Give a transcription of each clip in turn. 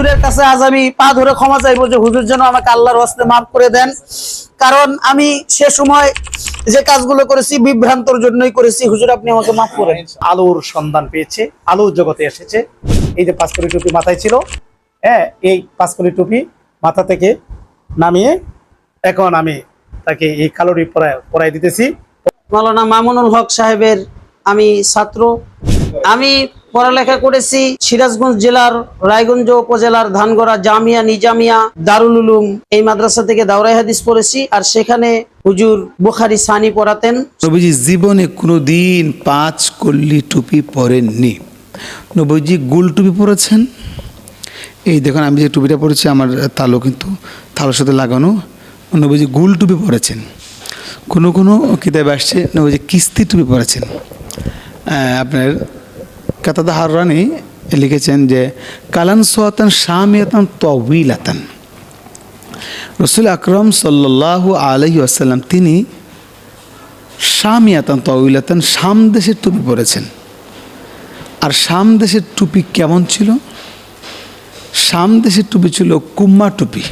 হুজুরের কাছে আজ আমি পা ধরে ক্ষমা চাইব যে হুজুর যেন আমাকে আল্লাহর হস্তে মাফ করে দেন। কারণ আমি সে সময় যে কাজগুলো করেছি বিভ্রান্তর জন্যই করেছি। হুজুর আপনি আমাকে মাফ করেন। আলোর সন্ধান পেয়েছে আলোর জগতে এসেছে। এই যে পাঁচকলি টুপি মাথায় ছিল হ্যাঁ এই পাঁচকলি টুপি মাথা থেকে নামিয়ে এখন আমি তাকে এই কালোরি পরায় পরাই দিতেছি। মাওলানা মামুনুল হক সাহেবের আমি ছাত্র। আমি পড়ালেখা করেছি সিরাজগঞ্জ জেলার রায়গঞ্জ উপজেলার ধানগড়া জামিয়া নিজামিয়া দারুল উলুম এই মাদ্রাসা থেকে দাওরাই হাদিস পড়েছি আর সেখানে হুজুর বুখারি সানি পড়াতেন। নবীজি জীবনে কোনোদিন পাঁচ কল্লি টুপি পরেননি। নবীজি গুল টুপি পরেছেন। এই দেখুন, আমি যে টুপিটা পরেছি, আমার তালো কিন্তু তালোর সাথে লাগানো। নবীজি গুল টুপি পরেছেন। কোনো কোনো কিতাবে আসছে, নবীজি কিস্তি টুপি পরেছেন। আপনার কাতাদা হারানি লিখেছেন যে কালান সোয়াতান শামিয়াতান তবিলাতান রসুল আকরম সাল্লাহ আলহি আসাল্লাম তিনি শামিয়াতান তবিলাতান শাম দেশের টুপি পরেছেন। আর শাম দেশের টুপি কেমন ছিল? শাম দেশের টুপি ছিল কুম্মা টুপি।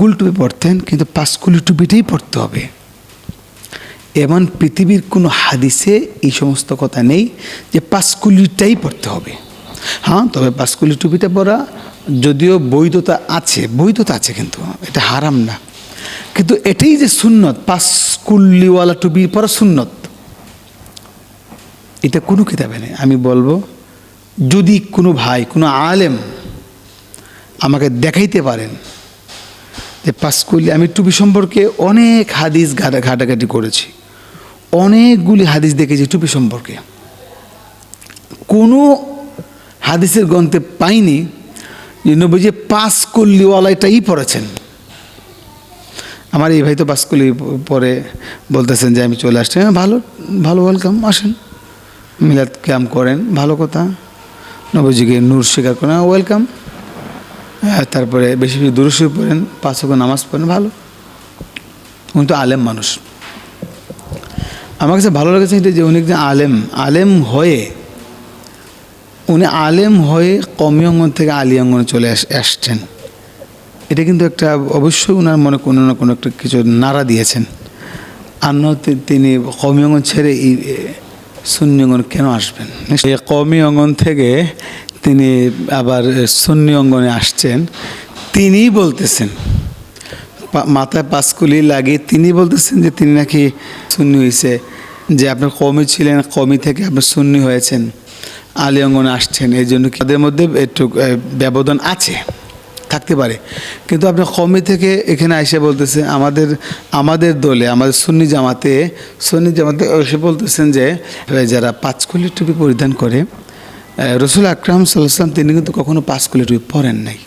গুল টুপি পরতেন, কিন্তু পাঁচকুলি টুপিটাই পরতে হবে। এমন পৃথিবীর কোনো হাদিসে এই সমস্ত কথা নেই যে পাঁচকুলিটাই পড়তে হবে। হ্যাঁ তবে পাঁচকুলি টুপিটা পরা যদিও বৈধতা আছে বৈধতা আছে কিন্তু, এটা হারাম না। কিন্তু এটাই যে সুন্নত পাঁচকুল্লিওয়ালা টুপি পরা সুন্নত, এটা কোনো কিতাবে নেই। আমি বলব, যদি কোনো ভাই, কোনো আলেম আমাকে দেখাইতে পারেন যে পাঁচকুলি আমি টুপি সম্পর্কে অনেক হাদিস ঘাটা ঘাটাঘাটি করেছি। অনেকগুলি হাদিস দেখেছি টুপি সম্পর্কে। কোনো হাদিসের গ্রন্থে পাইনি যে নবী যে পাঁচ কল্লিওয়ালাটাই পড়েছেন। আমার এই ভাই তো পাঁচ কল্লি পরে বলতেছেন যে আমি চলে আসছি। হ্যাঁ ভালো ভালো ওয়েলকাম আসেন। মিলাদ ক্যাম্প করেন ভালো কথা। নবীজিকে নূর স্বীকার করেন ওয়েলকাম হ্যাঁ, তারপরে বেশি বেশি দূরস্বী পড়েন পাঁচ নামাজ পড়েন ভালো। উনি তো আলেম মানুষ। আমার কাছে ভালো লেগেছে এটা যে উনি একজন আলেম আলেম হয়ে, উনি আলেম হয়ে কমি অঙ্গন থেকে আলী অঙ্গনে চলে আস, আসছেন। এটা কিন্তু একটা, অবশ্যই ওনার মনে কোনো না কোনো একটা কিছু নাড়া দিয়েছেন। আর তিনি কমি অঙ্গন ছেড়ে এই শূন্য অঙ্গন কেন আসবেন? কমি অঙ্গন থেকে তিনি আবার শূন্য অঙ্গনে আসছেন। তিনিই বলতেছেন মাথায় পাঁচকুলি লাগে তিনি বলতেছেন যে তিনি নাকি সুন্নি হয়েছে যে আপনার কমি ছিলেন কমি থেকে আপনি সুন্নি হয়েছেন, আলী অঙ্গন আসছেন, এই জন্য তাদের মধ্যে একটু ব্যবধান আছে, থাকতে পারে। কিন্তু আপনি কমি থেকে এখানে এসে বলতেছে, আমাদের আমাদের দলে, আমাদের সুন্নি জামাতে সুন্নি জামাতে এসে বলতেছেন যে যারা পাঁচকুলি টুপি পরিধান করে রসুল আকরাম সাল্লাম তিনি কিন্তু কখনো পাঁচকুলি টুপি পরেন নাই।